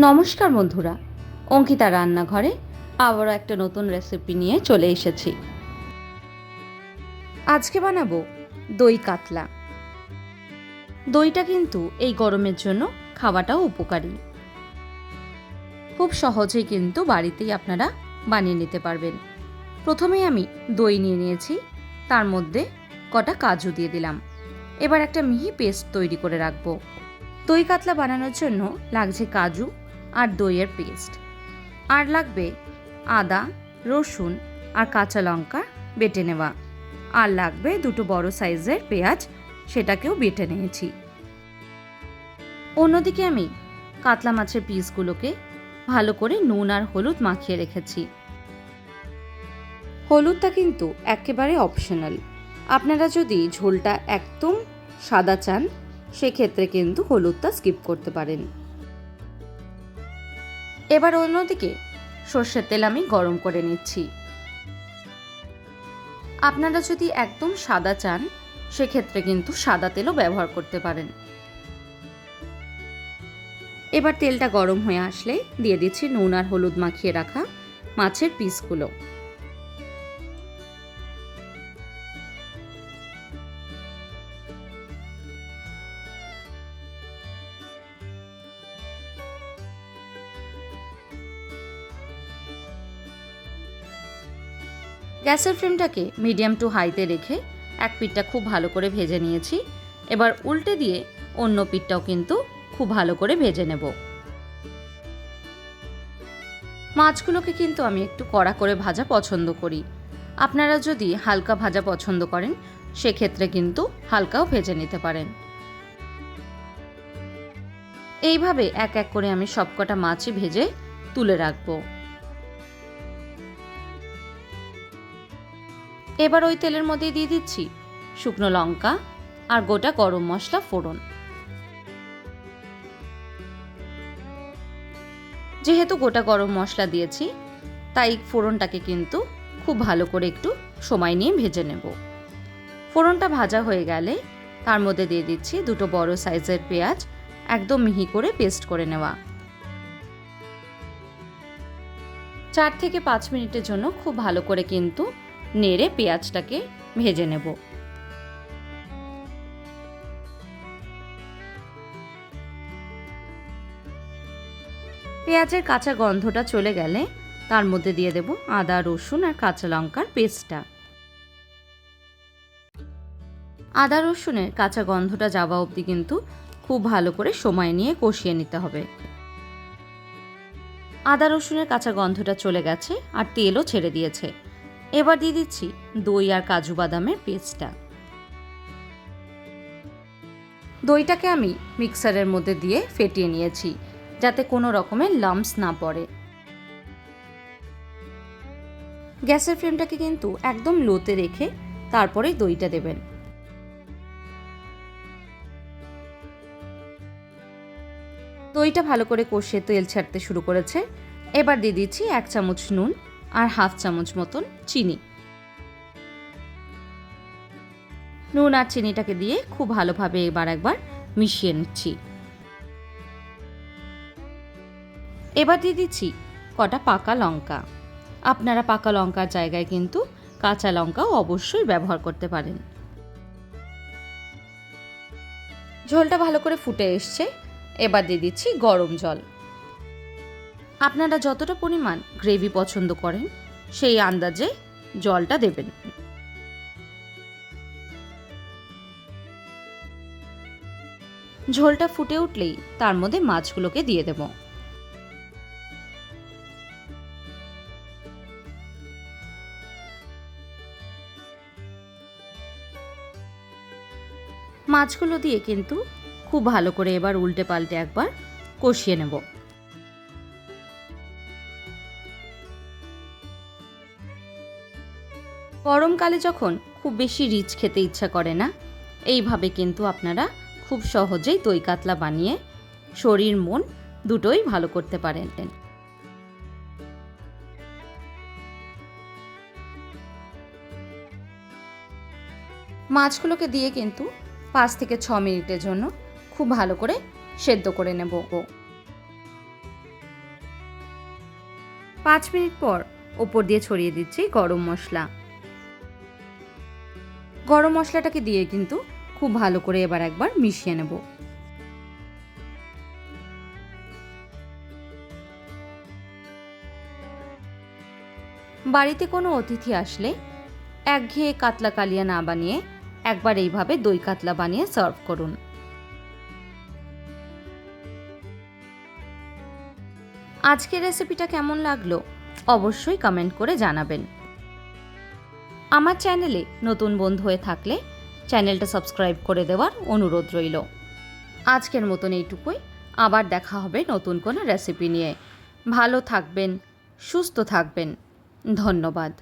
নমস্কার বন্ধুরা, অঙ্কিতা রান্নাঘরে আবারও একটা নতুন রেসিপি নিয়ে চলে এসেছি। আজকে বানাবো দই কাতলা। দইটা কিন্তু এই গরমের জন্য খাওয়াটাও উপকারী। খুব সহজেই কিন্তু বাড়িতেই আপনারা বানিয়ে নিতে পারবেন। প্রথমেই আমি দই নিয়ে নিয়েছি, তার মধ্যে কটা কাজু দিয়ে দিলাম। এবার একটা মিহি পেস্ট তৈরি করে রাখব। দই কাতলা বানানোর জন্য লাগছে কাজু আর দইয়ের পেস্ট। আর লাগবে আদা, রসুন আর কাঁচা লঙ্কা বেটে নেওয়া। আর লাগবে দুটো বড় সাইজের পেঁয়াজ, সেটাকেও বেটে নিয়েছি। অন্যদিকে আমি কাতলা মাছের পিসগুলোকে ভালো করে নুন আর হলুদ মাখিয়ে রেখেছি। হলুদটা কিন্তু একেবারে অপশনাল। আপনারা যদি ঝোলটা একদম সাদা চান, সেক্ষেত্রে কিন্তু হলুদটা স্কিপ করতে পারেন। এবার অন্যদিকে, সর্ষের তেল আমি গরম করে নিচ্ছি। আপনারা যদি একদম সাদা চান, সেক্ষেত্রে কিন্তু সাদা তেলও ব্যবহার করতে পারেন। এবার তেলটা গরম হয়ে আসলে দিয়ে দিচ্ছি নুন আর হলুদ মাখিয়ে রাখা মাছের পিসগুলো। গ্যাসের ফ্লেমটাকে মিডিয়াম টু হাইতে রেখে এক পিঠটা খুব ভালো করে ভেজে নিয়েছি। এবার উল্টে দিয়ে অন্য পিঠটাও কিন্তু খুব ভালো করে ভেজে নেব। মাছগুলোকে কিন্তু আমি একটু কড়া করে ভাজা পছন্দ করি। আপনারা যদি হালকা ভাজা পছন্দ করেন, সেক্ষেত্রে কিন্তু হালকাও ভেজে নিতে পারেন। এইভাবে এক এক করে আমি সবকটা মাছই ভেজে তুলে রাখব। এবার ওই তেলের মধ্যে দিয়ে দিচ্ছি শুকনো লঙ্কা আর গোটা গরম মশলা ফোড়ন। যেহেতু গোটা গরম মশলা দিয়েছি, তাই ফোড়নটাকে কিন্তু খুব ভালো করে একটু সময় নিয়ে ভেজে নেব। ফোড়নটা ভাজা হয়ে গেলে তার মধ্যে দিয়ে দিচ্ছি দুটো বড় সাইজের পেঁয়াজ একদম মিহি করে পেস্ট করে নেওয়া। চার থেকে পাঁচ মিনিটের জন্য খুব ভালো করে কিন্তু নেড়ে পেঁয়াজটাকে ভেজে নেব। পেঁয়াজের কাঁচা গন্ধটা চলে গেলে তার মধ্যে দিয়ে দেব আদা, রসুন আর কাঁচা লঙ্কার পেস্টটা। আদা, রসুনের কাঁচা গন্ধটা যাওয়া অবধি কিন্তু খুব ভালো করে সময় নিয়ে কষিয়ে নিতে হবে। আদা, রসুনের কাঁচা গন্ধটা চলে গেছে আর তেলও ছেড়ে দিয়েছে। এবার দিয়ে দিচ্ছি দই আর কাজু বাদামের পেস্টটা। দইটাকে আমি মিক্সারের মধ্যে দিয়ে ফেটিয়ে নিয়েছি, যাতে কোনো রকমের লাম্পস না পড়ে। গ্যাসের ফ্লেমটাকে কিন্তু একদম লোতে রেখে তারপরে দইটা দেবেন। দইটা ভালো করে কষিয়ে তেল ছাড়তে শুরু করেছে। এবার দিয়ে দিচ্ছি এক চামচ নুন। আর হাফ চামচ মতন চিনি। নুন আর চিনিটাকে দিয়ে খুব ভালোভাবে এবার একবার মিশিয়ে নিচ্ছি। এবার দিয়ে দিচ্ছি কটা পাকা লঙ্কা। আপনারা পাকা লঙ্কার জায়গায় কিন্তু কাঁচা লঙ্কাও অবশ্যই ব্যবহার করতে পারেন। ঝোলটা ভালো করে ফুটে এসছে। এবার দিয়ে দিচ্ছি গরম জল। আপনারা যতটা পরিমাণ গ্রেভি পছন্দ করেন, সেই আন্দাজে জলটা দেবেন। ঝোলটা ফুটে উঠলেই তার মধ্যে মাছগুলোকে দিয়ে দেব। মাছগুলো দিয়ে কিন্তু খুব ভালো করে এবার উল্টে পাল্টে একবার কষিয়ে নেব। গরমকালে যখন খুব বেশি রিচ খেতে ইচ্ছা করে না, এইভাবে কিন্তু আপনারা খুব সহজেই দই কাতলা বানিয়ে শরীর, মন দুটোই ভালো করতে পারেন। মাছগুলোকে দিয়ে কিন্তু পাঁচ থেকে ছ মিনিটের জন্য খুব ভালো করে সেদ্ধ করে নেব। পাঁচ মিনিট পর ওপর দিয়ে ছড়িয়ে দিচ্ছি গরম মশলা। গরম মশলাটাকে দিয়ে কিন্তু খুব ভালো করে এবার একবার মিশিয়ে নেব। বাড়িতে কোনো অতিথি আসলে একঘেয়ে কাতলা কালিয়া না বানিয়ে একবার এইভাবে দই কাতলা বানিয়ে সার্ভ করুন। আজকের রেসিপিটা কেমন লাগল? অবশ্যই কমেন্ট করে জানাবেন। আমার চ্যানেলে নতুন বন্ধু হয়ে থাকলে চ্যানেলটা সাবস্ক্রাইব করে দেওয়ার অনুরোধ রইল। আজকের মতন এইটুকুই। আবার দেখা হবে নতুন কোনো রেসিপি নিয়ে। ভালো থাকবেন, সুস্থ থাকবেন। ধন্যবাদ।